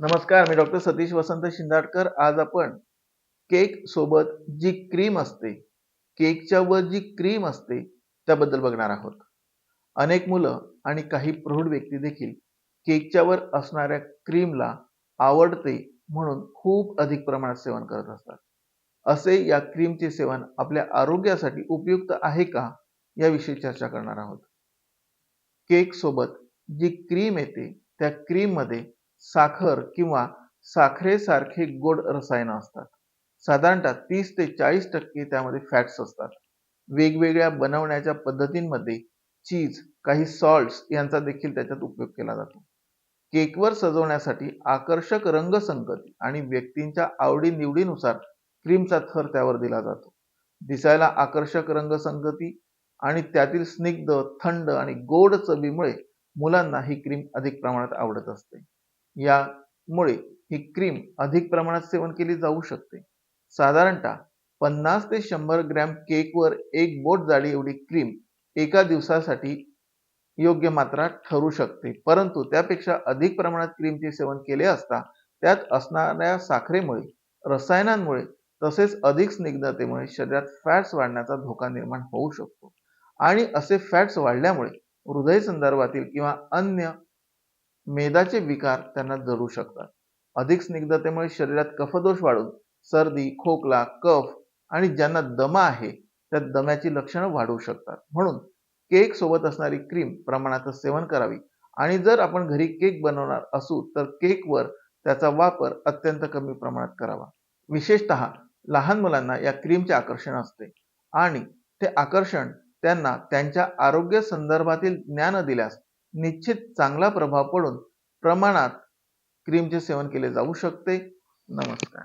नमस्कार मी डॉक्टर सतीश वसंत शिंदाडकर. आज आपण केक सोबत जी क्रीम असते केकच्या वर जी क्रीम असते त्याबद्दल बघणार आहोत. अनेक मुलं आणि काही प्रौढ व्यक्ती देखील केकच्या वर असणाऱ्या क्रीमला आवडते म्हणून खूप अधिक प्रमाणात सेवन करत असतात. असे या क्रीमचे सेवन आपल्या आरोग्यासाठी उपयुक्त आहे का याविषयी चर्चा करणार आहोत. केक सोबत जी क्रीम येते त्या क्रीममध्ये साखर किंवा साखरेसारखे गोड रसायनं असतात. साधारणतः तीस ते चाळीस टक्के त्यामध्ये फॅट्स असतात. वेगवेगळ्या बनवण्याच्या पद्धतींमध्ये चीज काही सॉल्ट्स यांचा देखील त्याच्यात उपयोग केला जातो. केकवर सजवण्यासाठी आकर्षक रंगसंगती आणि व्यक्तींच्या आवडीनिवडीनुसार क्रीमचा थर त्यावर दिला जातो. दिसायला आकर्षक रंगसंगती आणि त्यातील स्निग्ध थंड आणि गोड चवीमुळे मुलांना ही क्रीम अधिक प्रमाणात आवडत असते. यामुळे ही क्रीम अधिक प्रमाणात सेवन केली जाऊ शकते. साधारणतः पन्नास ते शंभर ग्रॅम केकवर एक बोट जाडी एवढी क्रीम एका दिवसासाठी योग्य मात्रा ठरू शकते. परंतु त्यापेक्षा अधिक प्रमाणात क्रीमचे सेवन केले असता त्यात असणाऱ्या साखरेमुळे रसायनांमुळे तसेच अधिक स्निग्धतेमुळे शरीरात फॅट्स वाढण्याचा धोका निर्माण होऊ शकतो. आणि असे फॅट्स वाढल्यामुळे हृदय संदर्भातील किंवा अन्य मेदाचे विकार त्यांना जडू शकतात. अधिक स्निग्धतेमुळे शरीरात कफदोष वाढून सर्दी खोकला कफ आणि ज्यांना दमा आहे त्या दम्याची लक्षणं वाढू शकतात. म्हणून केक सोबत असणारी क्रीम प्रमाणातच सेवन करावी. आणि जर आपण घरी केक बनवणार असू तर केकवर त्याचा वापर अत्यंत कमी प्रमाणात करावा. विशेषत लहान मुलांना या क्रीमचे आकर्षण असते. आणि ते आकर्षण त्यांना त्यांच्या आरोग्य संदर्भातील ज्ञान दिल्यास निश्चित चांगला प्रभाव पडून प्रमाणात क्रीमचे सेवन केले जाऊ शकते. नमस्कार.